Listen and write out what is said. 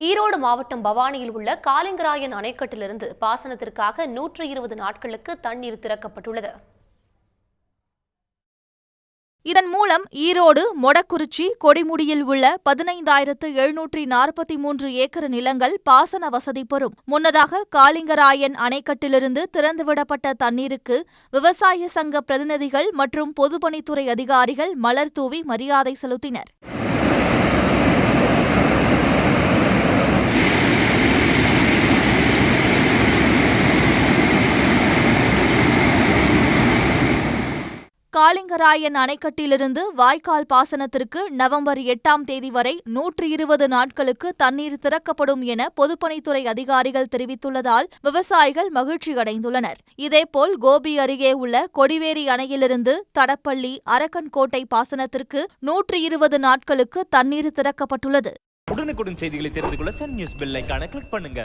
ஈரோடு மாவட்டம் பவானியில் உள்ள காலிங்கராயன் அணைக்கட்டிலிருந்து பாசனத்திற்காக நூற்று இருபது நாட்களுக்கு தண்ணீர் திறக்கப்பட்டுள்ளது. இதன் மூலம் ஈரோடு மொடக்குறிச்சி கொடிமுடியில் உள்ள பதினைந்தாயிரத்து எழுநூற்றி நாற்பத்தி மூன்று ஏக்கர் நிலங்கள் பாசன வசதி பெறும். முன்னதாக காளிங்கராயன் அணைக்கட்டிலிருந்து திறந்துவிடப்பட்ட தண்ணீருக்கு விவசாய சங்க பிரதிநிதிகள் மற்றும் பொதுப்பணித்துறை அதிகாரிகள் மலர் தூவி மரியாதை செலுத்தினர். காளிங்கராயன் அணைக்கட்டிலிருந்து வாய்க்கால் பாசனத்திற்கு நவம்பர் எட்டாம் தேதி வரை நூற்றி இருபது நாட்களுக்கு தண்ணீர் திறக்கப்படும் என பொதுப்பணித்துறை அதிகாரிகள் தெரிவித்துள்ளதால் விவசாயிகள் மகிழ்ச்சி அடைந்துள்ளனர் இதேபோல் கோபி அருகே உள்ள கொடிவேரி அணையிலிருந்து தடப்பள்ளி அரக்கன்கோட்டை பாசனத்திற்கு நூற்று இருபது நாட்களுக்கு தண்ணீர் திறக்கப்பட்டுள்ளது. உடனுக்குடன் செய்திகளை தெரிந்து கொள்ள சன் நியூஸ் பெல் கிளிக் பண்ணுங்க.